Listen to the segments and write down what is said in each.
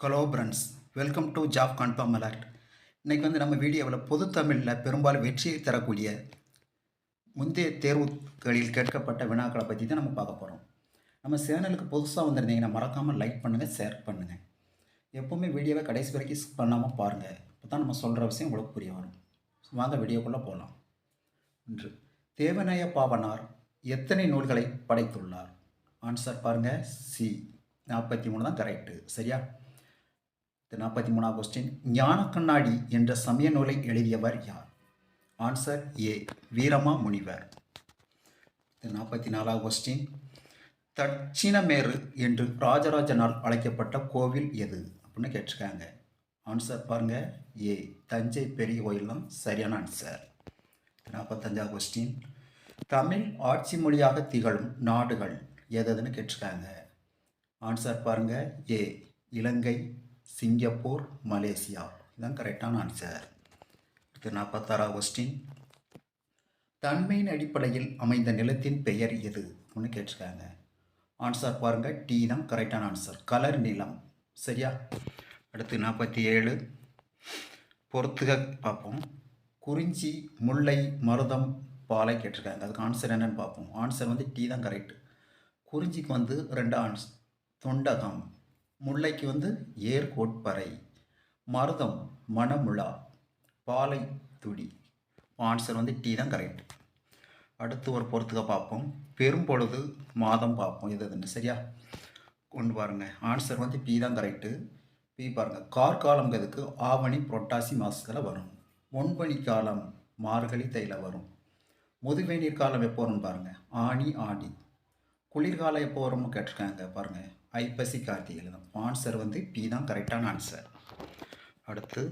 Hello friends welcome to job confirm alert இன்றைக்கி வந்து நம்ம வீடியோவில் பொது தமிழில் பெரும்பாலும் வெற்றியை தரக்கூடிய முந்தைய தேர்வுகளில் கேட்கப்பட்ட வினாக்களை பற்றி தான் நம்ம பார்க்க போகிறோம் நம்ம சேனலுக்கு புதுசாக வந்திருந்தீங்கன்னா மறக்காமல் லைக் பண்ணுங்கள் ஷேர் பண்ணுங்கள் எப்போவுமே வீடியோவை கடைசி வரைக்கும் ஸ்கிப் பண்ணாமல் பாருங்கள் இப்போ தான் நம்ம சொல்கிற விஷயம் உங்களுக்கு புரிய வரும். வாங்க வீடியோக்குள்ளே போகலாம் ஒன்று தேவநாய பாவனார் எத்தனை நூல்களை படைத்துள்ளார்? ஆன்சர் பாருங்கள் சி நாற்பத்தி மூணு தான் கரெக்டு சரியா? நாற்பத்தி மூணாவது கொஸ்டின் ஞான கண்ணாடி என்ற சமய நூலை எழுதியவர் யார்? ஆன்சர் ஏ வீரமா முனிவர். நாற்பத்தி நாலாவது கொஸ்டின் தட்சிணமேரு என்று ராஜராஜனால் அழைக்கப்பட்ட கோவில் எது? அப்படின்னு கேட்டிருக்காங்க. ஆன்சர் பாருங்க. ஏ தஞ்சை பெரிய கோயில் தான் சரியான ஆன்சர் நாற்பத்தஞ்சாவது கொஸ்டின் தமிழ் ஆட்சி மொழியாக திகழும் நாடுகள் எதுன்னு கேட்டிருக்காங்க. ஆன்சர் பாருங்க. A Ilangai Singapore Malaysia. இதுதான் கரெக்டான ஆன்சர் அடுத்து நாற்பத்தாறாவது கொஸ்டின் தன்மையின் அடிப்படையில் அமைந்த நிலத்தின் பெயர் எது? ஒன்று கேட்டிருக்காங்க. ஆன்சர் பாருங்கள் டி தான் கரெக்டான ஆன்சர் கலர் நிலம். சரியா? அடுத்து நாற்பத்தி ஏழு பொறுத்துக பார்ப்போம். குறிஞ்சி முல்லை மருதம் பாலை கேட்டிருக்காங்க. அதுக்கு ஆன்சர் என்னென்னு பார்ப்போம். ஆன்சர் வந்து டி தான் கரெக்ட் குறிஞ்சிக்கு வந்து ரெண்டு ஆன்ஸ் தொண்டகம். முல்லைக்கு வந்து ஏர்கோட்பறை மருதம் மணமுழா பாலை துடி ஆன்சர் வந்து டி தான் கரெக்ட் அடுத்து ஒரு பொறுத்துக்க பார்ப்போம். பெரும்பொழுது மாதம் பார்ப்போம். இது இதுன்னு சரியா? கொண்டு பாருங்க. ஆன்சர் வந்து பி தான் கரெக்டு பி பாருங்கள் கார்காலங்கிறதுக்கு ஆவணி புரட்டாசி மாதத்தில் வரும். ஒன்பணி காலம் மார்கழி தைல வரும். முதுவேநீர் காலம் எப்போ வரும்னு பாருங்கள் ஆனி ஆடி. குளிர்காலம் எப்போ வரும்னு கேட்டிருக்காங்க பாருங்கள் ஐப்பசி கார்த்திகை தான் ஆன்சர் வந்து பி தான் கரெக்டான ஆன்சர் அடுத்து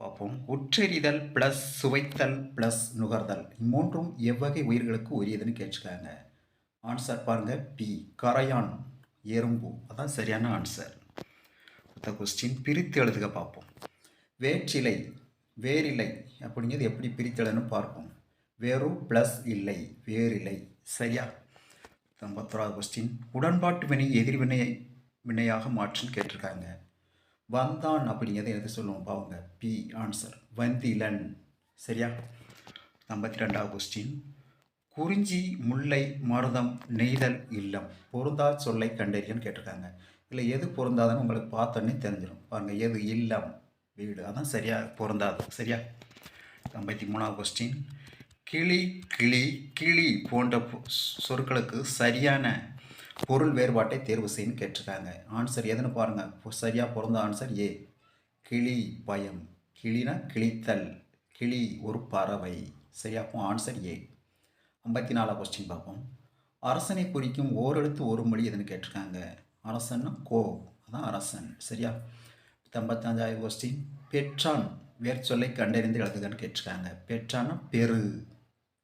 பார்ப்போம். உற்றெறிதல் ப்ளஸ் சுவைத்தல் ப்ளஸ் நுகர்தல். மூன்றும் எவ்வகை உயிர்களுக்கு உரியதுன்னு கேட்டுக்காங்க ஆன்சர் பாருங்கள் பி கரையான் எறும்பு. அதான் சரியான ஆன்சர் அடுத்த கொஸ்டின் பிரித்து எழுதுக பார்ப்போம். வேற்றிலை வேறில்லை அப்படிங்கிறது எப்படி பிரித்தெழுன்னு பார்ப்போம். வேறும் ப்ளஸ் இல்லை வேறில்லை சரியா? ஐம்பத்தோராவது கொஸ்டின் உடன்பாட்டு வினை எதிர்வினையை வினையாக மாற்றுன்னு கேட்டிருக்காங்க. வந்தான் அப்படிங்கிறத எது சொல்லுவோம் பாவங்க? பி ஆன்சர் வந்திலன். சரியா? ஐம்பத்தி ரெண்டாவது கொஸ்டின் குறிஞ்சி முல்லை மருதம் நெய்தல் இல்லம். பொருந்தா சொல்லை கண்டறியன்னு கேட்டிருக்காங்க. இல்லை எது பொருந்தாதுன்னு உங்களுக்கு பார்த்தோன்னே தெரிஞ்சிடும் பாருங்கள் எது இல்லம் வீடு. அதான் சரியாக பொருந்தாது. சரியா? ஐம்பத்தி மூணாவது கொஸ்டின் கிளி கிளி கிளி போன்ற பொ- சொற்களுக்கு சரியான பொருள் வேறுபாட்டை தேர்வு செய்யுன்னு கேட்டிருக்காங்க. ஆன்சர் எதுன்னு பாருங்கள் சரியாக பிறந்த ஆன்சர் ஏ கிளி பயம். கிளினா கிளித்தல். கிளி ஒரு பறவை. சரியா? ஆன்சர் ஏ ஐம்பத்தி நாலாவது கொஸ்டின் பார்ப்போம். அரசனை குறிக்கும் ஓரெழுத்து ஒரு மொழி எதுன்னு கேட்டிருக்காங்க. அரசன்னா கோ. அதான் அரசன். சரியா? ஐம்பத்தஞ்சாவது கொஸ்டின் பெற்றான். வேர்ச்சொல்லை கண்டறிந்து எழுதுகன்னு கேட்டிருக்காங்க. பெற்றான்னா பெரு.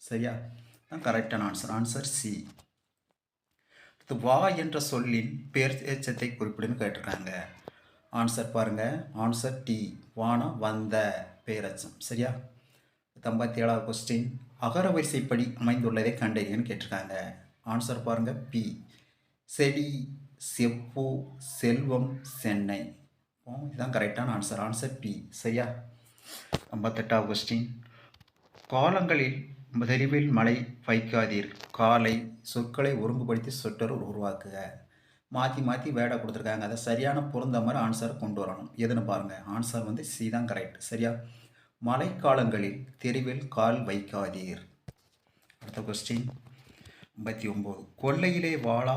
சரியா? தான் கரெக்டான ஆன்சர் ஆன்சர் சி அடுத்து வா என்ற சொல்லின் பேர் எச்சத்தை குறிப்பிடுன்னு கேட்டிருக்காங்க. ஆன்சர் பாருங்கள் ஆன்சர் டி வானம் வந்த பேரச்சம். சரியா? ஐம்பத்தி ஏழாவது கொஸ்டின் அகர வரிசைப்படி அமைந்துள்ளதை கண்டறியன்னு கேட்டிருக்காங்க. ஆன்சர் பாருங்கள் பி செடி செப்பு செல்வம் சென்னை. ஓ, இதுதான் கரெக்டான ஆன்சர் ஆன்சர் பி சரியா? ஐம்பத்தெட்டாவது கொஸ்டின் காலங்களில் தெருவில் மழை வைக்காதீர். காலை சொற்களை ஒருங்குபடுத்தி சொற்றொரு உருவாக்குக. மாற்றி மாற்றி வேடை கொடுத்துருக்காங்க. அதை சரியான பொருந்த மாதிரி ஆன்சர் கொண்டு வரணும். எதுன்னு பாருங்கள் ஆன்சர் வந்து சி தான் கரெக்ட் சரியா? மழைக்காலங்களில் தெருவில் கால் வைக்காதீர். அடுத்த கொஸ்டின் ஐம்பத்தி ஒம்பது கொல்லையிலே வாழா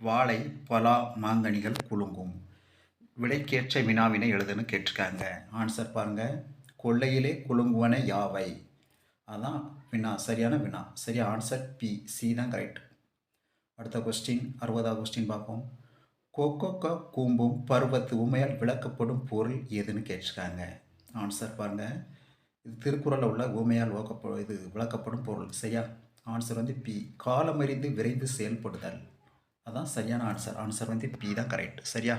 வாழை பலா மாங்கனிகள் குலுங்கும். விலைக்கேற்ற வினாவினை எழுதுன்னு கேட்டிருக்காங்க. ஆன்சர் பாருங்கள் கொல்லையிலே குலுங்குவன யாவை? அதான் வினா சரியான வினா. சரியா ஆன்சர் பி சி தான் கரெக்ட் அடுத்த கொஸ்டின் அறுபதாவது கொஸ்டின் பார்ப்போம். கொக்கொக்க கூம்பும் பருவத்து உமையால் விளக்கப்படும் பொருள் எதுன்னு கேட்டிருக்காங்க. ஆன்சர் பாருங்கள் இது திருக்குறளில் உள்ள உமையால் ஓக்கப்படும் இது விளக்கப்படும் பொருள். சரியா? ஆன்சர் வந்து பி காலமறிந்து விரைந்து செயல்படுதல். அதான் சரியான ஆன்சர் ஆன்சர் வந்து பி தான் கரெக்ட் சரியா?